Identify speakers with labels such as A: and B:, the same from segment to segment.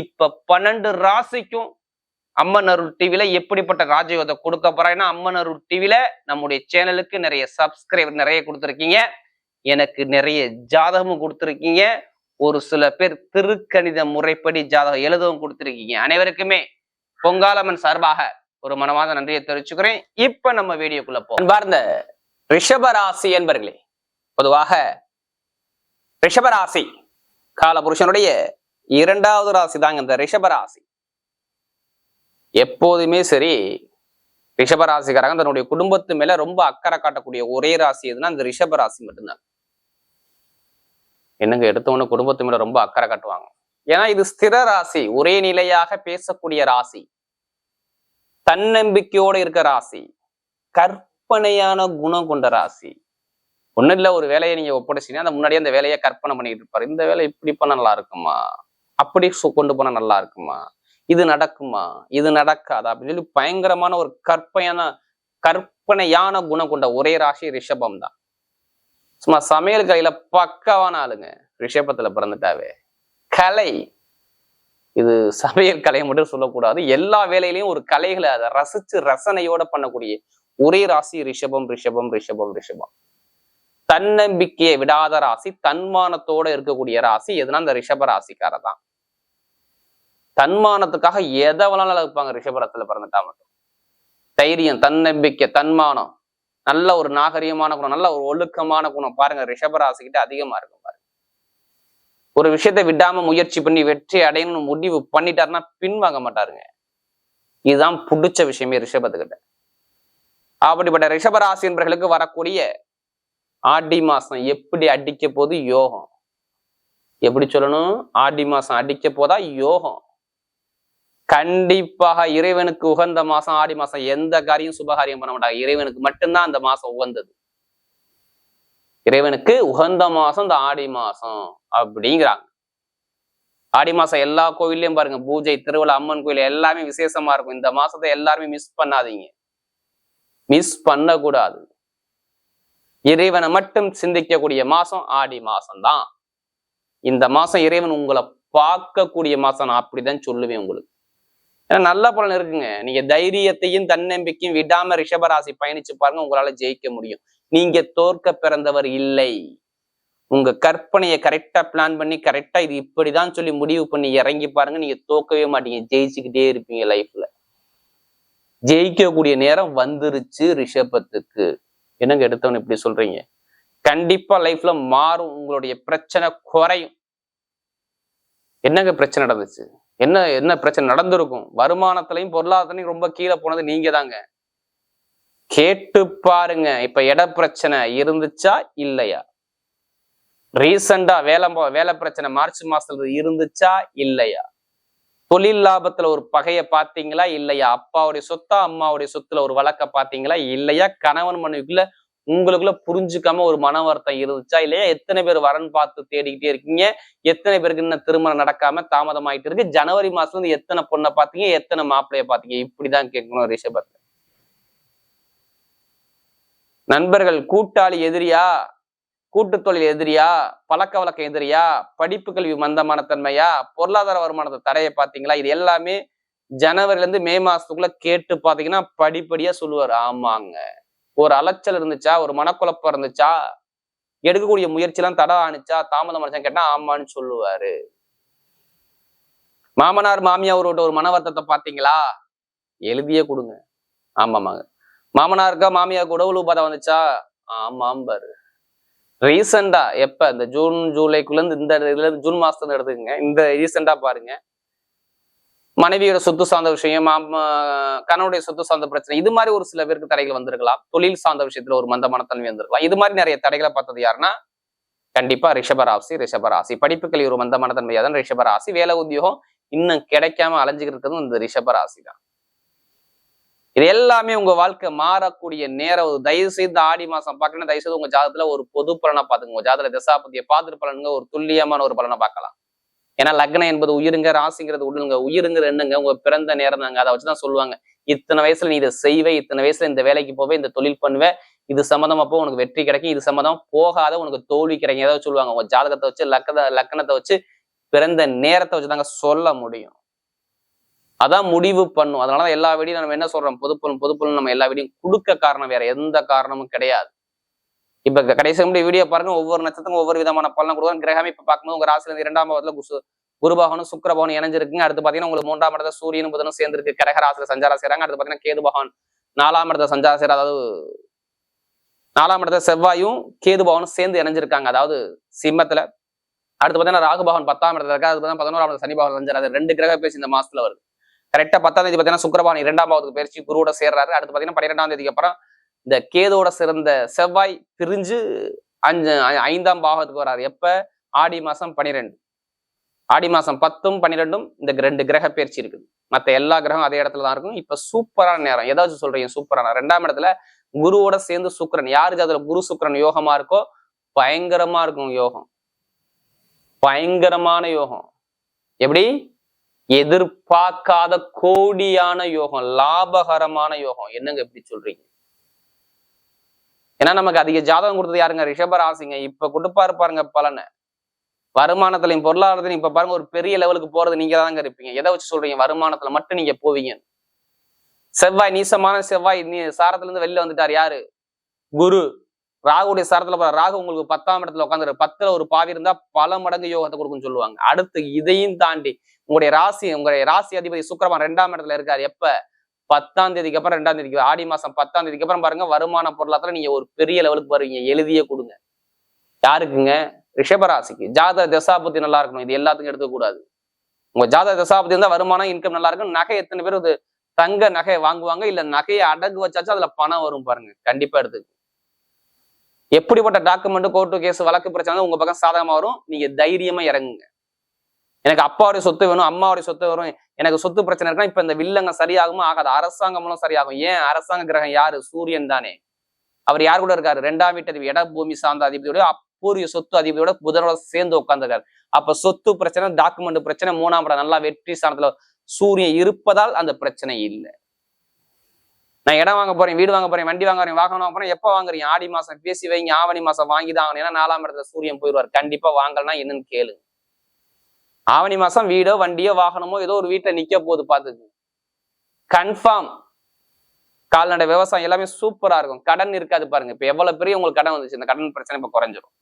A: இப்ப பன்னெண்டு ராசிக்கும் அம்மன் அருள் டிவில எப்படிப்பட்ட ராஜயோகத்தை கொடுக்க போறாங்கன்னா அம்மன் அருள் டிவில நம்முடைய சேனலுக்கு நிறைய சப்ஸ்கிரைபர் நிறைய கொடுத்துருக்கீங்க. எனக்கு நிறைய ஜாதகமும் கொடுத்துருக்கீங்க. ஒரு சில பேர் திருக்கணித முறைப்படி ஜாதகம் எழுதவும் கொடுத்துருக்கீங்க. அனைவருக்குமே பொங்காலம்மன் சார்பாக ஒரு மனமாத நன்றியை தெரிவிச்சுக்கிறேன். இப்ப நம்ம வீடியோக்குள்ள போ பார்ந்த ரிஷபராசி என்பர்களே பொதுவாக ரிஷபராசி கால காலபுருஷனுடைய இரண்டாவது ராசி தாங்க இந்த ரிஷபராசி எப்போதுமே சரி ரிஷபராசிக்காரங்க தன்னுடைய குடும்பத்து மேல ரொம்ப அக்கறை காட்டக்கூடிய ஒரே ராசி எதுனா இந்த ரிஷப ராசி மட்டும்தான். என்னங்க எடுத்தவொன்னு குடும்பத்து மேல ரொம்ப அக்கறை காட்டுவாங்க. ஏன்னா இது ஸ்திர ராசி ஒரே நிலையாக பேசக்கூடிய ராசி. தன்னம்பிக்கையோட இருக்க ராசி கற்பனையான குணம் கொண்ட ராசி. ஒன்றும் இல்ல ஒரு வேலையை நீங்க ஒப்படைச்சீங்கன்னா அந்த முன்னாடியே அந்த வேலையை கற்பனை பண்ணிட்டு இருப்பாரு. இந்த வேலை இப்படி பண்ண நல்லா இருக்குமா? அப்படி கொண்டு போனா நல்லா இருக்குமா? இது நடக்குமா? இது நடக்காதா? அப்படின்னு சொல்லி பயங்கரமான ஒரு கற்பனையான கற்பனையான குணம் கொண்ட ஒரே ராசி ரிஷபம் தான். சும்மா சமையல் கலையில பக்கவான ஆளுங்க. ரிஷபத்துல பிறந்துட்டாவே. கலை. இது சமையல் கலை மட்டும் சொல்லக்கூடாது. எல்லா வேலையிலையும் ஒரு கலைகளை அதை ரசிச்சு ரசனையோட பண்ணக்கூடிய ஒரே ராசி ரிஷபம் ரிஷபம் ரிஷபம் ரிஷபம். தன்னம்பிக்கையை விடாத ராசி தன்மானத்தோட இருக்கக்கூடிய ராசி எதுனா அந்த ரிஷப ராசிக்கார தான். தன்மானத்துக்காக எதை வேணாலும் இருப்பாங்க ரிஷபரத்துல பிறந்துட்டா மட்டும். தைரியம் தன்னம்பிக்கை தன்மானம். நல்ல ஒரு நாகரிகமான குணம் நல்ல ஒரு ஒழுக்கமான குணம். பாருங்க ரிஷபராசிக்கிட்ட அதிகமா இருக்கும் பாருங்க. ஒரு விஷயத்தை விடாம முயற்சி பண்ணி வெற்றி அடையணும்னு முடிவு பண்ணிட்டாருன்னா பின்வாங்க மாட்டாருங்க. இதுதான் பிடிச்ச விஷயமே ரிஷபத்துக்கிட்ட. அப்படிப்பட்ட ரிஷபராசி என்பர்களுக்கு வரக்கூடிய ஆடி மாசம் எப்படி அடிக்க போது யோகம். எப்படி சொல்லணும்? ஆடி மாசம் அடிக்க போதா? யோகம். கண்டிப்பாக இறைவனுக்கு உகந்த மாசம் ஆடி மாசம் எந்த காரியம் சுபகாரியம் பண்ண மாட்டாங்க. இறைவனுக்கு மட்டும்தான் அந்த மாசம் உகந்தது. இறைவனுக்கு உகந்த மாசம் இந்த ஆடி மாசம் அப்படிங்கிறாங்க. ஆடி மாசம் எல்லா கோவில்லையும் பாருங்க பூஜை திருவிழா அம்மன் கோயில் எல்லாமே விசேஷமா இருக்கும். இந்த மாசத்தை எல்லாருமே மிஸ் பண்ணாதீங்க. மிஸ் பண்ணக்கூடாது. இறைவனை மட்டும் சிந்திக்கக்கூடிய மாசம் ஆடி மாசம் தான் இந்த மாசம் இறைவன் உங்களை பார்க்கக்கூடிய மாசம். நான் அப்படிதான் சொல்லுவேன் உங்களுக்கு. ஏன்னா நல்ல பலன் இருக்குங்க. நீங்க தைரியத்தையும் தன்னம்பிக்கையும் விடாம ரிஷபராசி பயணிச்சு பாருங்க உங்களால ஜெயிக்க முடியும். நீங்க தோற்க பிறந்தவர் இல்லை. உங்க கற்பனையை கரெக்டா பிளான் பண்ணி கரெக்டா இது இப்படிதான் சொல்லி முடிவு பண்ணி இறங்கி பாருங்க. நீங்க தோக்கவே மாட்டீங்க. ஜெயிச்சுக்கிட்டே இருப்பீங்க லைஃப்ல ஜெயிக்கக்கூடிய நேரம் வந்துருச்சு ரிஷபத்துக்கு. என்னங்க எடுத்தவன் இப்படி சொல்றீங்க? கண்டிப்பா லைஃப்ல மாறும். உங்களுடைய பிரச்சனை குறையும். என்னங்க பிரச்சனை நடந்துச்சு? என்ன என்ன பிரச்சனை நடந்திருக்கும்? வருமானத்திலையும் பொருளாதாரத்திலையும் ரொம்ப கீழே போனது நீங்க தாங்க கேட்டு பாருங்க. இப்ப இட பிரச்சனை இருந்துச்சா? இல்லையா? ரீசண்டா வேலை வேலை பிரச்சனை மார்ச் மாசத்துல இருந்துச்சா? இல்லையா? தொழில் லாபத்துல ஒரு பகைய பாத்தீங்களா இல்லையா? அப்பாவுடைய சொத்தா அம்மாவுடைய சொத்துல ஒரு வழக்க பாத்தீங்களா இல்லையா? கணவன் மனைவிக்குள்ள உங்களுக்குள்ள புரிஞ்சுக்காம ஒரு மன வருத்தம் இருந்துச்சா இல்லையா? எத்தனை பேர் வரன் பார்த்து தேடிக்கிட்டே இருக்கீங்க? எத்தனை பேருக்கு இன்னும் திருமணம் நடக்காம தாமதம் ஆயிட்டு இருக்கு? ஜனவரி மாசத்துல இருந்து எத்தனை பொண்ணை பாத்தீங்க? எத்தனை மாப்பிள்ளைய பாத்தீங்க? இப்படிதான் கேட்கணும் ரிஷபத்தை. நண்பர்கள் கூட்டாளி எதிரியா? கூட்டு தொழில் எதிரியா? பழக்க வழக்கம் எதிரியா? படிப்பு கல்வி மந்தமான தன்மையா? பொருளாதார வருமானத்தை தடையை பார்த்தீங்களா? இது எல்லாமே ஜனவரில இருந்து மே மாசத்துக்குள்ள கேட்டு பாத்தீங்கன்னா படிப்படியா சொல்லுவார். ஆமாங்க. ஒரு அலைச்சல் இருந்துச்சா? ஒரு மனக்குழப்பம் இருந்துச்சா? எடுக்கக்கூடிய முயற்சிலாம் தடை ஆணுச்சா? தாமதம் ஆனிச்சா கேட்டா ஆமான்னு சொல்லுவாரு. மாமனார் மாமியாரோட ஒரு மன வருத்தத்தை பாத்தீங்களா எழுதியே கொடுங்க. ஆமாமாங்க. மாமனாருக்கா மாமியாருக்கு உடவுள் உபாதை வந்துச்சா? ஆமாம் பாரு ரீசெண்டா எப்ப? இந்த ஜூன் ஜூலைக்குள்ள இருந்து இந்த இதுல இருந்து ஜூன் மாசத்துல எடுத்துக்கங்க. இந்த ரீசெண்டா பாருங்க. மனைவியோட சொத்து சார்ந்த விஷயம் கணவனுடைய சொத்து சார்ந்த பிரச்சனை இது மாதிரி ஒரு சில பேருக்கு தடைகள் வந்திருக்கலாம். தொழில் சார்ந்த விஷயத்துல ஒரு மந்தமான தன்மை வந்திருக்கலாம். இது மாதிரி நிறைய தடைகளை பார்த்தது யாருன்னா கண்டிப்பா ரிஷபராசி ரிஷபராசி படிப்புகளில் ஒரு மந்தமான தன்மையா தான் ரிஷபராசி வேலை உத்தியோகம் இன்னும் கிடைக்காம அலைஞ்சுக்கிட்டு இந்த ரிஷபராசி தான் இது எல்லாமே உங்க வாழ்க்கை மாறக்கூடிய நேரம். தயவு செய்து ஆடி மாசம் பார்க்கணும். தயவு செய்து உங்க ஜாதத்துல ஒரு பொது பலனை பாத்துங்க உங்க ஜாதகத்துல தசாபதியை பார்த்துட்டு பலனுங்க. ஒரு துல்லியமான ஒரு பலனை பார்க்கலாம். ஏன்னா லக்னம் என்பது உயிருங்க ராசிங்கிறது உள்ளுங்க உயிருங்கிற எண்ணுங்க உங்க பிறந்த நேரம் தாங்க. அதை வச்சுதான் சொல்லுவாங்க. இத்தனை வயசுல நீ இதை செய்வே இத்தனை வயசுல இந்த வேலைக்கு போவே இந்த தொழில் பண்ணுவே இது சம்மந்தமா அப்போ உனக்கு வெற்றி கிடைக்கும். இது சம்மந்தம் போகாத உனக்கு தோல்வி கிடைக்கும். ஏதாவது சொல்லுவாங்க. உங்க ஜாதகத்தை வச்சு லக்கத லக்கணத்தை வச்சு பிறந்த நேரத்தை வச்சு தாங்க சொல்ல முடியும். அதான் முடிவு பண்ணும். அதனாலதான் எல்லா வீடியும் நம்ம என்ன சொல்றோம்? பொதுப்பொருள் பொதுப்பொருள் நம்ம எல்லா வீடியும் கொடுக்க காரணம் வேற எந்த காரணமும் கிடையாது. இப்ப கடைசி முடிய வீடியோ பாருங்க. ஒவ்வொரு நட்சத்திரம் ஒவ்வொரு விதமான பலன் கொடுக்கும் கிரகம் இப்ப பார்க்கும்போது உங்க ராசில இருந்து இரண்டாம் பாவத்துல குசு குருபகவனும் சுக்கிரபவனும் இணைஞ்சிருக்குங்க. அடுத்து பாத்தீங்கன்னா உங்களுக்கு மூன்றாம் இடத்துல சூரியனும் புதனும் சேர்ந்திருக்கு. கடக ராசியில சஞ்சாரம் செய்யறாங்க அடுத்து பாத்தீங்கன்னா கேது பகவான் நாலாம் இடத்துல சஞ்சாரம் செய்யற அதாவது நாலாம் இடத்துல செவ்வாயும் கேது பகவானும் சேர்ந்து இணைஞ்சிருக்காங்க. அதாவது சிம்மத்துல. அடுத்து பாத்தீங்கன்னா ராகு பகவான் பத்தாம் இடத்துல இருக்கா அது பார்த்தீங்கன்னா பதினோராம் இடத்துல சனி பகவான் சஞ்சாரம். ரெண்டு கிரக பேசி இந்த மாசத்துல வருது. கரெக்டா பத்தாம் தேதி பாத்தீங்கன்னா சுக்கிரபகவான் இரண்டாம் பாவத்துக்கு பயிற்சி குருவோட சேர்றாரு. அடுத்து பாத்தீங்கன்னா பன்னிரெண்டாம் தேதிக்கு அப்புறம் இந்த கேதோட சிறந்த செவ்வாய் பிரிஞ்சு அஞ்சு ஐந்தாம் பாவத்துக்கு வராரு. எப்ப? ஆடி மாசம் பனிரெண்டு. ஆடி மாசம் பத்தும் பன்னிரெண்டும் இந்த ரெண்டு கிரக பயிற்சி இருக்குது. மத்த எல்லா கிரகம் அதே இடத்துல தான் இருக்கும். இப்ப சூப்பரான நேரம். ஏதாச்சும் சொல்றீங்க சூப்பரான ரெண்டாம் இடத்துல குருவோட சேர்ந்து சுக்கரன். யாருக்கு அதுல குரு சுக்கரன் யோகமா இருக்கோ? பயங்கரமா இருக்கும் யோகம். பயங்கரமான யோகம். எப்படி? எதிர்பார்க்காத கோடியான யோகம். லாபகரமான யோகம். என்னங்க எப்படி சொல்றீங்க? ஏன்னா நமக்கு அதிக ஜாதகம் கொடுத்தது யாருங்க? ரிஷப ராசிங்க. இப்ப கொடுப்பாரு பாருங்க பலனை. வருமானத்திலையும் பொருளாதாரத்திலையும் இப்ப பாருங்க ஒரு பெரிய லெவலுக்கு போறது நீங்க தாங்க இருப்பீங்க. எதை வச்சு சொல்றீங்க? வருமானத்துல மட்டும் நீங்க போவீங்க. செவ்வாய் நீசமான செவ்வாய் நீ சாரத்துல இருந்து வெளில வந்துட்டார் யாரு? குரு. ராகுடைய சாரத்துல போற ராகு உங்களுக்கு பத்தாம் இடத்துல உட்காந்துரு பத்துல ஒரு பாவி இருந்தா பல மடங்கு யோகத்தை கொடுக்கும்னு சொல்லுவாங்க. அடுத்து இதையும் தாண்டி உங்களுடைய ராசி உங்களுடைய ராசி அதிபதி சுக்கரவான் ரெண்டாம் இடத்துல இருக்காரு. எப்ப? பத்தாம் தேதிக்கு அப்புறம் ரெண்டாம் தேதிக்கு ஆடி மாசம் பத்தாம் தேதிக்கு அப்புறம் பாருங்க வருமான பொருளாதாரம் நீங்க ஒரு பெரிய லெவலுக்கு வருவீங்க. எழுதியே கொடுங்க. யாருக்குங்க? ரிஷபராசிக்கு. ஜாத தசாபத்தி நல்லா இருக்கணும். இது எல்லாத்துக்கும் எடுக்கக்கூடாது உங்க ஜாத தசாபத்தி இருந்தா வருமானம் இன்கம் நல்லா இருக்கும். நகை எத்தனை பேர் இது தங்க நகை வாங்குவாங்க? இல்ல நகையை அடகு வச்சாச்சும் அதுல பணம் வரும் பாருங்க. கண்டிப்பா எடுத்துக்கு. எப்படிப்பட்ட டாக்குமெண்ட் கோர்ட்டு கேஸ் வழக்கு பிரச்சனை உங்க பக்கம் சாதகமா வரும். நீங்க தைரியமா இறங்குங்க. எனக்கு அப்பாவுடைய சொத்து வேணும் அம்மாவுடைய சொத்து வரும் எனக்கு சொத்து பிரச்சனை இருக்கா இப்ப இந்த வில்லங்க சரியாகுமா ஆகாது. அரசாங்கமும் சரியாகும். ஏன்? அரசாங்க கிரகம் யாரு? சூரியன் தானே. அவர் யார் கூட இருக்காரு? ரெண்டாம் வீட்டு அதிபதி இட பூமி சார்ந்த அதிபதியோட அப்பூரிய சொத்து அதிபதியோட புதனோட சேர்ந்து உட்கார்ந்துருக்காரு. அப்ப சொத்து பிரச்சனை டாக்குமெண்ட் பிரச்சனை மூணாம் படம் நல்லா வெற்றி ஸ்தானத்துல சூரியன் இருப்பதால் அந்த பிரச்சனை இல்லை. நான் இடம் வாங்க போறேன் வீடு வாங்க போறேன் வண்டி வாங்க போறேன் வாகனம் வாங்க போறேன். எப்ப வாங்குறீங்க? ஆடி மாசம் பேசி வைங்க ஆவணி மாசம் வாங்கி தான் ஆகணும். ஏன்னா நாலாம் இடத்துல சூரியன் போயிடுவார். கண்டிப்பா வாங்கலன்னா என்னன்னு கேளு. ஆவணி மாசம் வீடோ வண்டியோ வாகனமோ ஏதோ ஒரு வீட்டுல நிக்க போகுது பார்த்துக்கு கன்ஃபார்ம் கால்நடை விவசாயம் எல்லாமே சூப்பரா இருக்கும். கடன் இருக்காது பாருங்க. இப்ப எவ்வளவு பெரிய உங்களுக்கு கடன் வந்துச்சு இந்த கடன் பிரச்சனை இப்ப குறைஞ்சிரும்.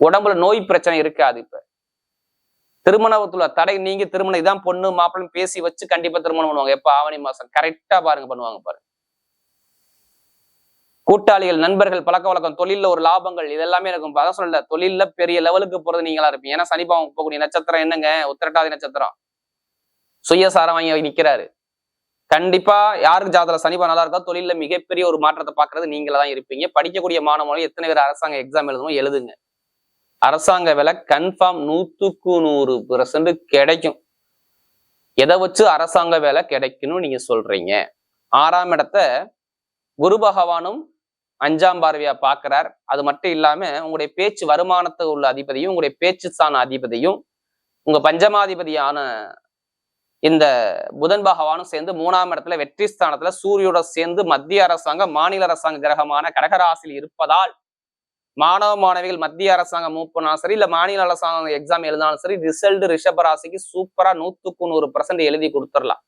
A: உடம்புல நோய் பிரச்சனை இருக்காது இப்ப. திருமணத்துல தடை நீங்க திருமணம் இதான் பொண்ணு மாப்பிள்ளைன்னு பேசி வச்சு கண்டிப்பா திருமணம் பண்ணுவாங்க. எப்ப? ஆவணி மாசம். கரெக்டா பாருங்க பண்ணுவாங்க பாருங்க. கூட்டாளிகள் நண்பர்கள் பழக்க வழக்கம் தொழில ஒரு லாபங்கள் இதெல்லாமே இருக்கும். அதான் சொல்லல தொழில பெரிய லெவலுக்கு போறது நீங்களா இருப்பீங்க. ஏன்னா சனிபாவம் போகக்கூடிய நட்சத்திரம் என்னங்க? உத்திரட்டாதி நட்சத்திரம். சுயசாரம் வாங்கி நிக்கிறாரு. கண்டிப்பா யாருக்கு ஜாதகத்துல சனிபா நல்லா இருக்கோ தொழில மிகப்பெரிய ஒரு மாற்றத்தை பாக்குறது நீங்கள தான் இருப்பீங்க. படிக்கக்கூடிய மாணவர்கள் எத்தனை பேர் அரசாங்க எக்ஸாம் எழுதணும் எழுதுங்க. அரசாங்க வேலை கன்ஃபார்ம் நூத்துக்கு நூறு பெர்சன்ட் கிடைக்கும். எதை வச்சு அரசாங்க வேலை கிடைக்கணும்னு நீங்க சொல்றீங்க? ஆறாம் இடத்த குரு பகவானும் அஞ்சாம் பார்வையா பார்க்கிறார். அது மட்டும் இல்லாம உங்களுடைய பேச்சு வருமானத்துக்கு உள்ள அதிபதியும் உங்களுடைய பேச்சு ஸ்தான அதிபதியும் உங்க பஞ்சமாதிபதியான இந்த புதன் பகவானும் சேர்ந்து மூணாம் இடத்துல வெற்றி ஸ்தானத்துல சூரியோட சேர்ந்து மத்திய அரசாங்க மாநில அரசாங்க கிரகமான கடகராசியில் இருப்பதால் மாணவ மாணவிகள் மத்திய அரசாங்கம் மூவ் பண்ணாலும் சரி இல்ல மாநில அரசாங்கம் எக்ஸாம் எழுதினாலும் சரி ரிசல்ட் ரிஷப ராசிக்கு சூப்பரா நூத்துக்கு நூறு பர்சன்ட் எழுதி கொடுத்துடலாம்.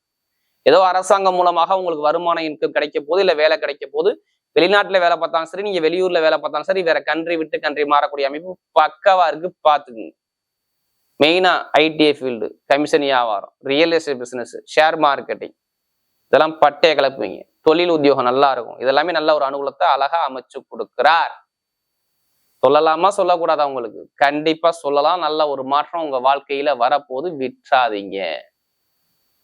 A: ஏதோ அரசாங்கம் மூலமாக உங்களுக்கு வருமானம் இன்கம் கிடைக்க போது இல்ல வேலை கிடைக்க போது வெளிநாட்டுல வேலை பார்த்தாலும் சரி நீங்க வெளியூர்ல வேலை பார்த்தாலும் சரி வேற கண்ட்ரி விட்டு கண்ட்ரி மாறக்கூடிய அமைப்பு பக்கவா இருக்கு பாத்துக்குங்க மெயினா ஐடிஐ ஃபீல்டு கமிஷன் வியாபாரம் real estate business share marketing இதெல்லாம் பட்டைய கிளப்புவீங்க தொழில் உத்தியோகம் நல்லா இருக்கும். இதெல்லாமே நல்ல ஒரு அனுகூலத்தை அழகா அமைச்சு கொடுக்கிறார். சொல்லலாமா சொல்லக்கூடாதா உங்களுக்கு? கண்டிப்பா சொல்லலாம். நல்ல ஒரு மாற்றம் உங்க வாழ்க்கையில வரப்போது விற்றாதீங்க.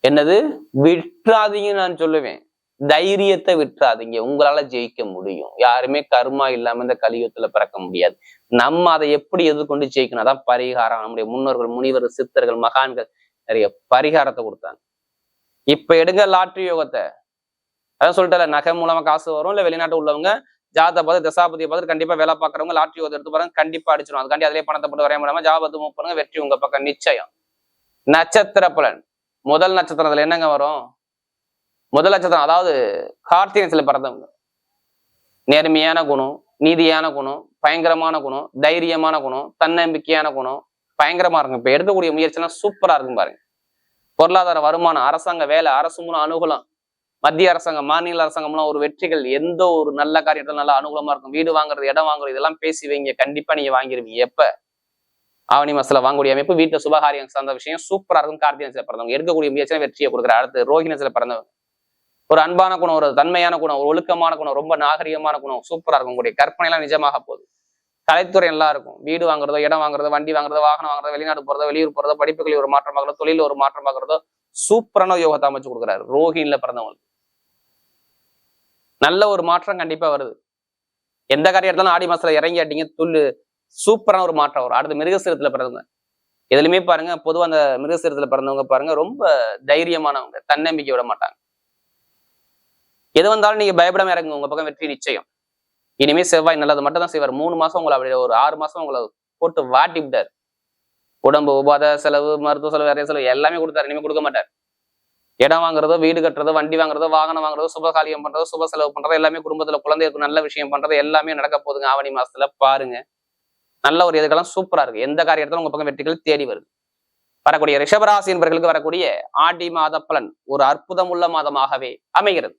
A: என்னது? விற்றாதீங்கன்னு நான் சொல்லுவேன். தைரியத்தை விட்டுறாதீங்க. உங்களால ஜெயிக்க முடியும். யாருமே கர்மா இல்லாம இந்த கலியுகத்துல பிறக்க முடியாது. நம்ம அதை எப்படி எதிர்கொண்டு ஜெயிக்கணும்? அதான் பரிகாரம். நம்முடைய முன்னோர்கள் முனிவர் சித்தர்கள் மகான்கள் நிறைய பரிகாரத்தை கொடுத்தாங்க. இப்ப எடுங்க லாட்ரி யோகத்தை. அதான் சொல்லிட்டல நகை மூலமா காசு வரும் இல்ல வெளிநாட்டு உள்ளவங்க ஜாத பார்த்து தசாபதியை பார்த்து கண்டிப்பா வேலை பார்க்கறவங்க லாட்ரி யோகத்தை எடுத்து பாருங்க கண்டிப்பா அடிச்சிடும் அதுக்காண்டி அதிலே பணத்தை போட்டு வரைய முடியாம ஜாபத்து மூவ் பண்ணுங்க வெற்றி உங்க பக்கம் நிச்சயம். நட்சத்திர பலன். முதல் நட்சத்திரத்துல என்னங்க வரும்? முதல் நட்சத்திரம் அதாவது கார்த்திகத்தில் பிறந்தவங்க நேர்மையான குணம் நீதியான குணம் பயங்கரமான குணம் தைரியமான குணம் தன்னம்பிக்கையான குணம் பயங்கரமா இருக்கும். இப்ப எடுக்கக்கூடிய முயற்சிலாம் சூப்பரா இருக்கும் பாருங்க. பொருளாதார வருமானம் அரசாங்க வேலை அரசு மூலம் அனுகூலம். மத்திய அரசாங்கம் மாநில அரசாங்கம் ஒரு வெற்றிகள் எந்த ஒரு நல்ல காரியத்தில் நல்ல அனுகூலமா இருக்கும். வீடு வாங்குறது இடம் வாங்குறது இதெல்லாம் பேசி வைங்க. கண்டிப்பா நீங்க வாங்கிருவீங்க. எப்ப? ஆவணி மாசத்துல வாங்கக்கூடிய அமைப்பு வீட்டுல சுபகாரியம் சார்ந்த விஷயம் சூப்பரா இருக்கும். கார்த்திகை பிறந்தவங்க எடுக்கக்கூடிய முயற்சியில வெற்றியை கொடுக்குற அடுத்து ரோஹிணத்துல பிறந்தவங்க ஒரு அன்பான குணம் ஒரு தன்மையான குணம் ஒரு ஒழுக்கமான குணம் ரொம்ப நாகரிகமான குணம் சூப்பரா இருக்கும் உங்களுடைய கற்பனை எல்லாம் நிஜமாக போகுது. கலைத்துறை எல்லாம் இருக்கும். வீடு வாங்குறதோ இடம் வாங்குறதோ வண்டி வாங்குறதோ வாகனம் வாங்குறதோ வெளிநாடு போகிறதோ வெளியூர் போறதோ படிப்புகளில் ஒரு மாற்றம் பார்க்கறதோ தொழில ஒரு மாற்றம் பார்க்கறதோ சூப்பரான யோகத்தை அமைச்சு கொடுக்குறாரு. ரோஹின்ல பிறந்தவங்களுக்கு. நல்ல ஒரு மாற்றம் கண்டிப்பா வருது. எந்த காரியம் எடுத்தாலும் ஆடி மாசத்துல இறங்கி ஆட்டிங்க துள்ளு சூப்பரான ஒரு மாற்றம் வரும். அடுத்து மிருகசீரத்துல பிறந்தவங்க. எதுலையுமே பாருங்க பொதுவா அந்த மிருகசீரத்தில் பிறந்தவங்க பாருங்க ரொம்ப தைரியமானவங்க தன்னம்பிக்கை விட மாட்டாங்க. எது வந்தாலும் நீங்க பயப்படாம இறங்குங்க. உங்க பக்கம் வெற்றி நிச்சயம். இனிமே செவ்வாய் நல்லது மட்டும் தான் செய்வார். மூணு மாசம் உங்களை அப்படி ஒரு ஆறு மாசம் உங்களை போட்டு வாட்டி விட்டார். உடம்பு உபாத செலவு மருத்துவ செலவு வேற செலவு எல்லாமே கொடுத்தாரு. இனிமே கொடுக்க மாட்டார். இடம் வாங்குறதோ வீடு கட்டுறதோ வண்டி வாங்குறதோ வாகனம் வாங்குறதோ சுபகாரியம் பண்றதோ சுப செலவு பண்றதோ எல்லாமே குடும்பத்துல குழந்தைகளுக்கு நல்ல விஷயம் பண்றது எல்லாமே நடக்க போகுதுங்க ஆவணி மாசத்துல. பாருங்க. நல்ல ஒரு எதுக்கெல்லாம் சூப்பரா இருக்கு. எந்த காரியத்திலும் உங்க பக்கம் வெற்றிகள் தேடி வருது. வரக்கூடிய ரிஷபராசி என்பவர்களுக்கு வரக்கூடிய ஆடி மாத பலன். ஒரு அற்புதம் உள்ள மாதமாகவே அமைகிறது.